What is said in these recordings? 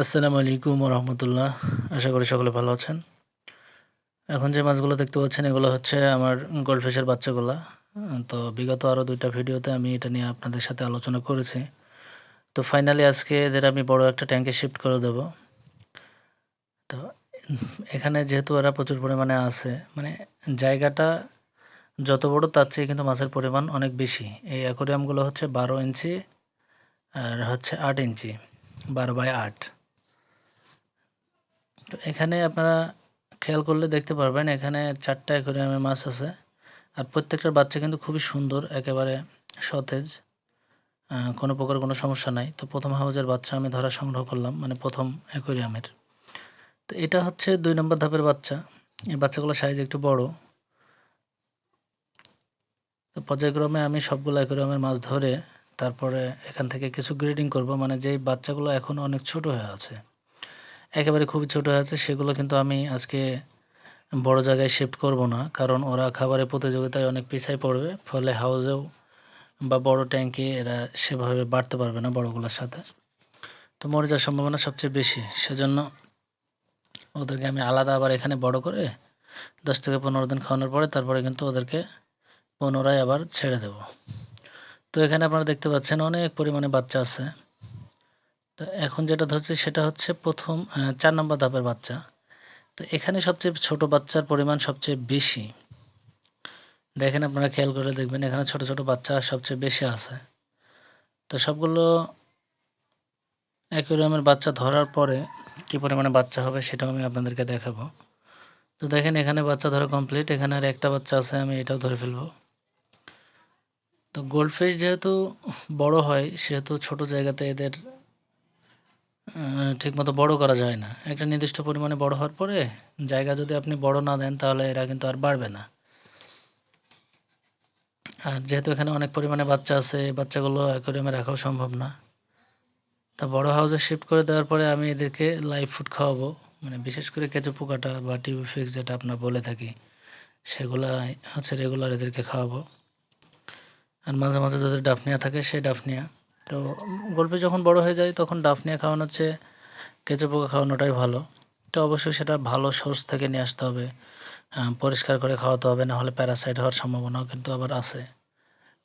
আসসালামু আলাইকুম রহমতুল্লাহ আশা করি সকলে ভালো আছেন। এখন যে মাছগুলো দেখতে পাচ্ছেন, এগুলো হচ্ছে আমার গোল্ডফিশের বাচ্চাগুলা। তো বিগত আরও দুইটা ভিডিওতে আমি এটা নিয়ে আপনাদের সাথে আলোচনা করেছি। তো ফাইনালি আজকে এদের আমি বড় একটা ট্যাঙ্কে শিফট করে দেব। তো এখানে যেহেতু এরা প্রচুর পরিমাণে আছে মানে জায়গাটা যত বড় তার চেয়ে কিন্তু মাছের পরিমাণ অনেক বেশি। এই অ্যাকোরিয়ামগুলো হচ্ছে বারো ইঞ্চি আর হচ্ছে আট ইঞ্চি, বারো বাই আট। তো এখানে আপনারা খেয়াল করলে দেখতে পারবেন, এখানে চারটা অ্যাকোরিয়ামে মাছ আছে। আর প্রত্যেকটার বাচ্চা কিন্তু খুবই সুন্দর, একেবারে সতেজ কোনো প্রকার কোনো সমস্যা নাই। তো প্রথম হাউজের বাচ্চা আমি ধরা সংগ্রহ করলাম মানে প্রথম অ্যাকোরিয়ামের। তো এটা হচ্ছে দুই নম্বর ধাপের বাচ্চা। এই বাচ্চাগুলোর সাইজ একটু বড়। তো পর্যায়ক্রমে আমি সবগুলো অ্যাকোরিয়ামের মাছ ধরে তারপরে এখান থেকে কিছু গ্রেডিং করব মানে যেই বাচ্চাগুলো এখন অনেক ছোট হয়ে আছে। একেবারে খুবই ছোট আছে, সেগুলো কিন্তু আমি আজকে বড় জায়গায় শিফট করব না। কারণ ওরা খাবারের প্রতিযোগিতায় অনেক পিছায় পড়বে, ফলে হাউজেও বা বড় ট্যাঙ্কে এরা সেভাবে বাড়তে পারবে না বড়গুলোর সাথে। তো মরে যাওয়ার সম্ভাবনা সবচেয়ে বেশি, সেজন্য ওদেরকে আমি আলাদা আবার এখানে বড় করে দশ থেকে পনেরো দিন খাওয়ানোর পরে তারপরে কিন্তু ওদেরকে পুনরায় আবার ছেড়ে দেব। তো এখানে আপনারা দেখতে পাচ্ছেন অনেক পরিমাণে বাচ্চা আছে। তো এখন যেটা ধরছি সেটা হচ্ছে প্রথম চার নম্বর ধাপের বাচ্চা। তো এখানে সবচেয়ে ছোট বাচ্চার পরিমাণ সবচেয়ে বেশি। দেখেন আপনারা খেয়াল করে দেখবেন এখানে ছোট ছোট বাচ্চা সবচেয়ে বেশি আছে। তো সবগুলো অ্যাকুরিয়ামের বাচ্চা ধরার পরে কী পরিমাণে বাচ্চা হবে সেটাও আমি আপনাদেরকে দেখাবো। তো দেখেন এখানে বাচ্চা ধরা কমপ্লিট, এখানে আর একটা বাচ্চা আছে, আমি এটাও ধরে ফেলব। তো গোল্ডফিশ যেহেতু বড় হয়, সেহেতু ছোট জায়গাতে এদের ঠিকমতো বড় করা যায় না। একটা নির্দিষ্ট পরিমাণে বড় হওয়ার পরে জায়গা যদি আপনি বড় না দেন, তাহলে এরা কিন্তু আর বাড়বে না। আর যেহেতু এখানে অনেক পরিমাণে বাচ্চা আছে বাচ্চাগুলো অ্যাকোরিয়ামে রাখাও সম্ভব না। তা বড় হাউসে শিফট করে দেওয়ার পরে আমি এদেরকে লাইভ ফুড খাওয়াবো। মানে বিশেষ করে কেঁচো পোকাটা বা টিউবি ফিক্স যেটা আপনার বলে থাকি, সেগুলা হচ্ছে রেগুলার এদেরকে খাওয়াবো। আর মাঝে মাঝে যদি ডাফনিয়া থাকে, সেই ডাফনিয়া তো গল্পে যখন বড় হয়ে যায় তখন ডাফনিয়া খাওয়ানোর চেয়ে কেঁচো পোকা খাওয়ানোটাই ভালো। তো অবশ্যই সেটা ভালো সোর্স থেকে নিয়ে আসতে হবে। পরিষ্কার করে খাওয়াতে হবে না হলে প্যারাসাইট হওয়ার সম্ভাবনাও কিন্তু আবার আছে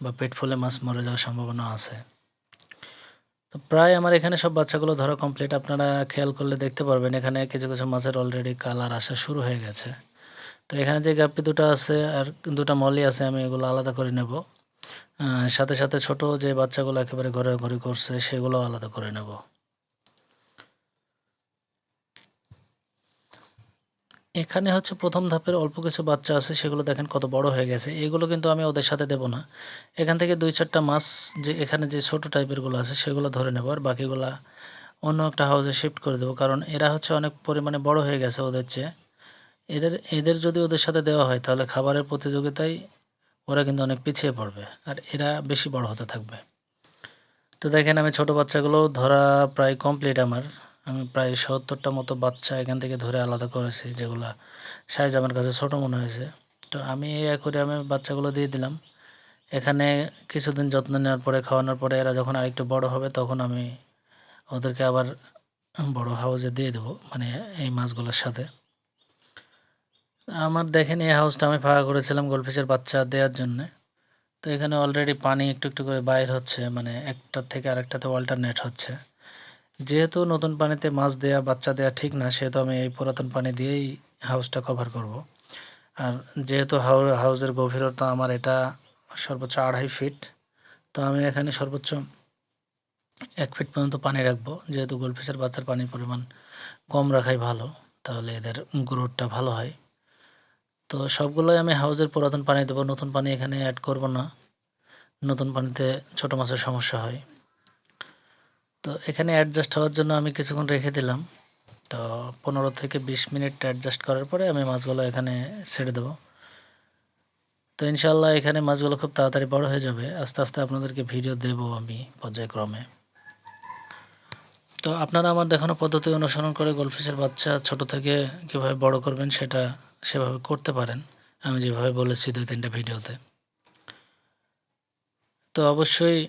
বা পেট ফুলে মাছ মরে যাওয়ার সম্ভাবনা আছে। তো প্রায় আমার এখানে সব বাচ্চাগুলো ধরা কমপ্লিট আপনারা খেয়াল করলে দেখতে পারবেন, এখানে কিছু কিছু মাছের অলরেডি কালার আসা শুরু হয়ে গেছে। তো এখানে যে গাপ্পি দুটো আছে আর দুটো মলি আছে, আমি এগুলো আলাদা করে নেব। সাথে সাথে ছোট যে বাচ্চাগুলো একেবারে ঘরে ঘরে করছে সেগুলো আলাদা করে নেব। এখানে হচ্ছে প্রথম ধাপের অল্প কিছু বাচ্চা আছে, সেগুলো দেখেন কত বড় হয়ে গেছে। এগুলো কিন্তু আমি ওদের সাথে দেব না। এখান থেকে দুই চারটা মাছ যে এখানে যে ছোট টাইপেরগুলো আছে, সেগুলো ধরে নেব আর বাকিগুলা অন্য একটা হাউসে শিফট করে দেবো। কারণ এরা হচ্ছে অনেক পরিমাণে বড় হয়ে গেছে ওদের চেয়ে। এদের এদের যদি ওদের সাথে দেওয়া হয়, তাহলে খাবারের প্রতিযোগিতায় ওরা কিন্তু অনেক পিছিয়ে পড়বে আর এরা বেশি বড় হতে থাকবে। তো দেখেন আমি ছোট বাচ্চাগুলো ধরা প্রায় কমপ্লিট আমার। আমি প্রায় সত্তরটা মতো বাচ্চা এখান থেকে ধরে আলাদা করেছি যেগুলা সাইজ আমার কাছে ছোট মনে হয়েছে। তো আমি এই অ্যাকোরিয়ামে বাচ্চাগুলো দিয়ে দিলাম। এখানে কিছুদিন যত্ন নেওয়ার পরে, খাওয়ানোর পরে এরা যখন আরেকটু বড় হবে তখন আমি ওদেরকে আবার বড় হাউজে দিয়ে দেবো মানে এই মাছগুলোর সাথে। আমার দেখেন এই হাউসটা আমি ফাঁকা করেছিলাম গোলফিশের বাচ্চা দেওয়ার জন্যে। তো এখানে অলরেডি পানি একটু একটু করে বাইর হচ্ছে মানে একটার থেকে আরেকটাতে অল্টারনেট হচ্ছে। যেহেতু নতুন পানিতে মাছ দেয়া, বাচ্চা দেয়া ঠিক না, সেহেতু আমি এই পুরাতন পানি দিয়েই হাউসটা কভার করব। আর যেহেতু হাউ হাউসের গভীরতা আমার এটা সর্বোচ্চ আড়াই ফিট তো আমি এখানে সর্বোচ্চ এক ফিট পর্যন্ত পানি রাখব। যেহেতু গোলফিশের বাচ্চার পানির পরিমাণ কম রাখাই ভালো, তাহলে এদের গ্রোথটা ভালো হয়। তো সবগুলোই আমি হাউসের পুরাতন পানি দেবো, নতুন পানি এখানে অ্যাড করব না। নতুন পানিতে ছোটো মাছের সমস্যা হয়। তো এখানে অ্যাডজাস্ট হওয়ার জন্য আমি কিছুক্ষণ রেখে দিলাম। তো পনেরো থেকে বিশ মিনিট অ্যাডজাস্ট করার পরে আমি মাছগুলো এখানে ছেড়ে দেবো। তো ইনশাল্লাহ এখানে মাছগুলো খুব তাড়াতাড়ি বড় হয়ে যাবে। আস্তে আস্তে আপনাদেরকে ভিডিও দেবো আমি পর্যায়ক্রমে। তো আপনারা আমার দেখানো পদ্ধতি অনুসরণ করে গোলফিশের বাচ্চা ছোট থেকে কীভাবে বড় করবেন সেটা সেভাবে করতে পারেন। আমি যেভাবে বলেছি দুই, তিনটা ভিডিওতে। তো অবশ্যই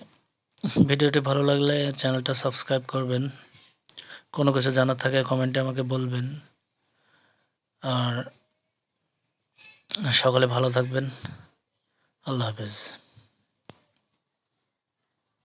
ভিডিওটি ভালো লাগলে চ্যানেলটা সাবস্ক্রাইব করবেন। কোনো কিছু জানার থাকে কমেন্টে আমাকে বলবেন। আর সকলে ভালো থাকবেন। আল্লাহ হাফেজ।